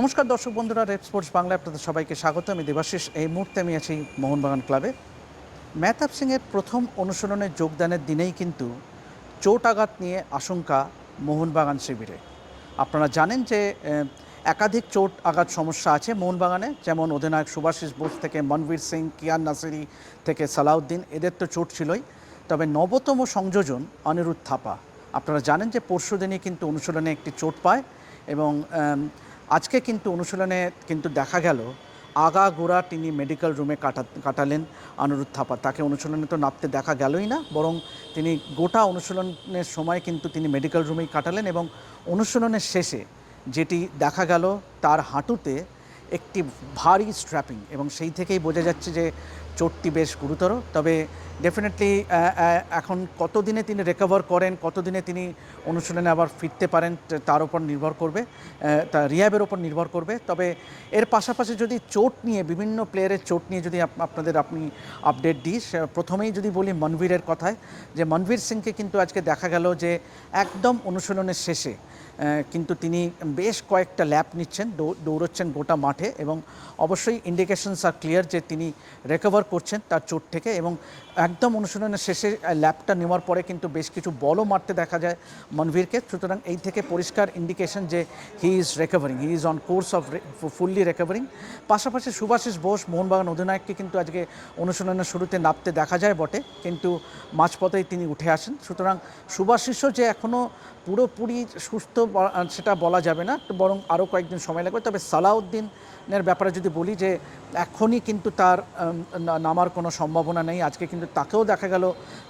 নমস্কার দর্শক বন্ধুরা রেড স্পোর্টস বাংলায় আপনাদের সবাইকে স্বাগত। আমি দেবাশিস। এই মুহূর্তে আমি আছি মোহনবাগান ক্লাবে। মেহতাব সিংয়ের প্রথম অনুশীলনে যোগদানের দিনেই কিন্তু চোট আঘাত নিয়ে আশঙ্কা মোহনবাগান শিবিরে। আপনারা জানেন যে একাধিক চোট আঘাত সমস্যা আছে মোহনবাগানে, যেমন অধিনায়ক সুভাষিস বোস থেকে মনবীর সিং, কিয়ান নাসিরি থেকে সালাউদ্দিন, এদের তো চোট ছিলই। তবে নবতম সংযোজন অনিরুদ্ধ থাপা। আপনারা জানেন যে পরশু দিনই কিন্তু অনুশীলনে একটি চোট পায় এবং আজকে কিন্তু অনুশীলনে কিন্তু দেখা গেল, আগা গোড়া তিনি মেডিকেল রুমে কাটা, কাটালেন অনিরুদ্ধ থাপা তাকে অনুশীলনে তো নামতে দেখা গেলই না, বরং তিনি গোটা অনুশীলনের সময় কিন্তু তিনি মেডিকেল রুমেই কাটালেন এবং অনুশীলনের শেষে যেটি দেখা গেল, তার হাঁটুতে একটি ভারী স্ট্র্যাপিং এবং সেই থেকেই বোঝা যাচ্ছে যে চোটটি বেশ গুরুতর। তবে ডেফিনেটলি এখন কতদিনে তিনি রিকভার করেন, কতদিনে তিনি অনুশীলনে আবার ফিরতে পারেন তার উপর নির্ভর করবে তা রিয়াবের ওপর নির্ভর করবে। তবে এর পাশাপাশি যদি চোট নিয়ে, বিভিন্ন প্লেয়ারের চোট নিয়ে যদি আপনাদের আপনি আপডেট দিই প্রথমেই যদি বলি মনবীরের কথায়, যে মনবীর সিংকে কিন্তু আজকে দেখা গেল যে একদম অনুশীলনের শেষে কিন্তু তিনি বেশ কয়েকটা ল্যাপ নিচ্ছেন দৌড়চ্ছেন গোটা মাঠে এবং অবশ্যই ইন্ডিকেশনস আর ক্লিয়ার যে তিনি রিকভার করছেন তার চোট থেকে এবং একদম অনুশীলনের শেষে ল্যাপটা নেওয়ার পরে কিন্তু বেশ কিছু বলও মারতে দেখা যায় মনভীরকে। সুতরাং এই থেকে পরিষ্কার ইন্ডিকেশন যে he is recovering he is on course of fully recovering পাশাপাশি সুভাষিস বোস, মোহনবাগান অধিনায়ককে কিন্তু আজকে অনুশীলনের শুরুতে নামতে দেখা যায় বটে, কিন্তু মাঝপথেই তিনি উঠে আসেন। সুতরাং সুভাষিসও যে এখনও পুরোপুরি সুস্থ সেটা বলা যাবে না, বরং আরও কয়েকদিন সময় লাগবে। তবে সালাউদ্দিনের ব্যাপারে যদি বলি যে এখনই কিন্তু তার নামার কোনো সম্ভাবনা নেই। আজকে কিন্তু তাকেও দেখা গেল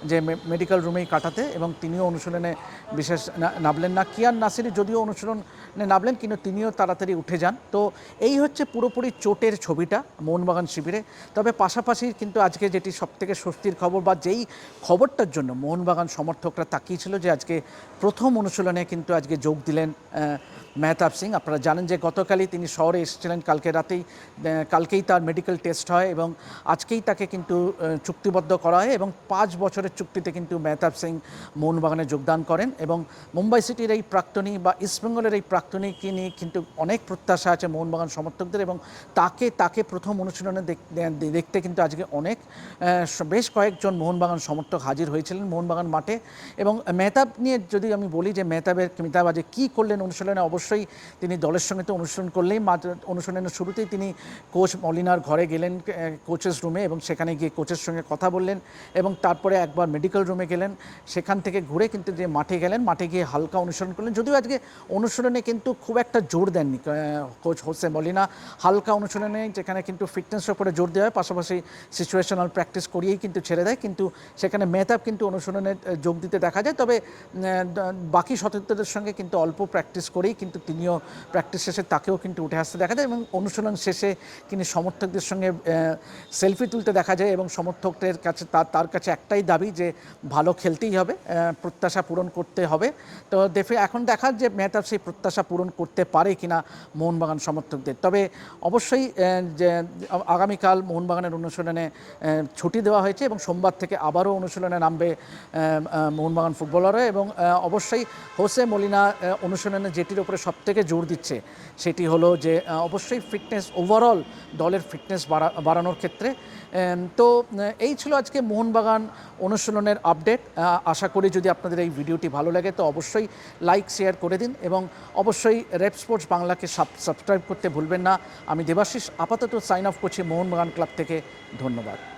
যে মেডিকেল রুমেই কাটাতে এবং তিনিও অনুশীলনে বিশেষ নামলেন না। কিয়ান নাসিরি যদিও অনুশীলনে নামলেন, কিন্তু তিনিও তাড়াতাড়ি উঠে যান। তো এই হচ্ছে পুরোপুরি চোটের ছবিটা মোহনবাগান শিবিরে। তবে পাশাপাশি কিন্তু আজকে যেটি সবথেকে স্বস্তির খবর বা যেই খবরটার জন্য মোহনবাগান সমর্থকরা তাকিয়েছিল যে আজকে প্রথম অনুশীলনে কিন্তু আজকে যোগ দিলেন মেহতাব সিং। আপনারা জানেন যে গতকালই তিনি শহরে এসেছিলেন, কালকে রাতেই কালকেই তার মেডিকেল টেস্ট হয় এবং আজকেই তাকে কিন্তু চুক্তিবদ্ধ করা হয় এবং পাঁচ বছরের চুক্তিতে কিন্তু মেহতাব সিং মোহনবাগানে যোগদান করেন এবং মুম্বাই সিটির এই প্রাক্তনী বা ইস্টবেঙ্গলের এই প্রাক্তনীকে নিয়ে কিন্তু অনেক প্রত্যাশা আছে মোহনবাগান সমর্থকদের এবং তাকে তাকে প্রথম অনুশীলনে দেখতে কিন্তু আজকে অনেক বেশ কয়েকজন মোহনবাগান সমর্থক হাজির হয়েছিলেন মোহনবাগান মাঠে এবং মেহতাব নিয়ে যদি আমি বলি যে মেহতাবের মেহতাব আজকে কী করলেন অনুশীলনে, অবশ্যই তিনি দলের সঙ্গে তো অনুশীলন করলেই মাত্র- অনুশীলনের শুরুতেই তিনি কোচ মলিনার ঘরে গেলেন কোচেস রুমে এবং সেখানে গিয়ে কোচের সঙ্গে কথা বললেন এবং তারপরে একবার মেডিকেল রুমে গেলেন। সেখান থেকে ঘুরে কিন্তু যে মাঠে গেলেন, মাঠে গিয়ে হালকা অনুসরণ করলেন। যদিও আজকে অনুশীলনে কিন্তু খুব একটা জোর দেননি কোচ হোসে মলিনা। হালকা অনুশীলনে যেখানে কিন্তু ফিটনেসের উপরে জোর দেওয়া হয়, পাশাপাশি সিচুয়েশনাল প্র্যাকটিস করিয়েই কিন্তু ছেড়ে দেয়। কিন্তু সেখানে মেহতাব কিন্তু অনুশীলনে যোগ দিতে দেখা যায়। তবে বাকি সতীর্থদের সঙ্গে কিন্তু অল্প প্র্যাকটিস করেই কিন্তু তিনিও প্র্যাকটিস শেষে তাকেও কিন্তু উঠে আসতে দেখা যায়। এবং অনুশীলন শেষে তিনি সমর্থকদের সঙ্গে সেলফি তুলতে দেখা যায় এবং সমর্থকদের কাছে তার তার কাছে একটাই দাবি যে ভালো খেলতেই হবে প্রত্যাশা পূরণ করতে হবে। তো দেখে এখন দেখার যে মেহতাব সেই প্রত্যাশা পূরণ করতে পারে কিনা মোহনবাগান সমর্থকদের। তবে অবশ্যই যে আগামীকাল মোহনবাগানের অনুশীলনে ছুটি দেওয়া হয়েছে এবং সোমবার থেকে আবারও অনুশীলনে নামবে মোহনবাগান ফুটবলাররা এবং অবশ্যই হোসে মলিনা অনুশীলনে যেটির উপরে সবথেকে জোর দিচ্ছে সেটি হলো যে অবশ্যই ফিটনেস ওভারঅল দলের ফিটনেস বাড়ানোর ক্ষেত্রে তো এই ছিল আজকে মোহনবাগান অনুশীলনের আপডেট। আশা করি যদি আপনাদের এই ভিডিওটি ভালো লাগে, তো অবশ্যই লাইক, শেয়ার করে দিন এবং অবশ্যই রেড স্পোর্টস বাংলাকে সাবস্ক্রাইব করতে ভুলবেন না। আমি দেবাশিস, আপাতত সাইন অফ করছি মোহনবাগান ক্লাব থেকে। ধন্যবাদ।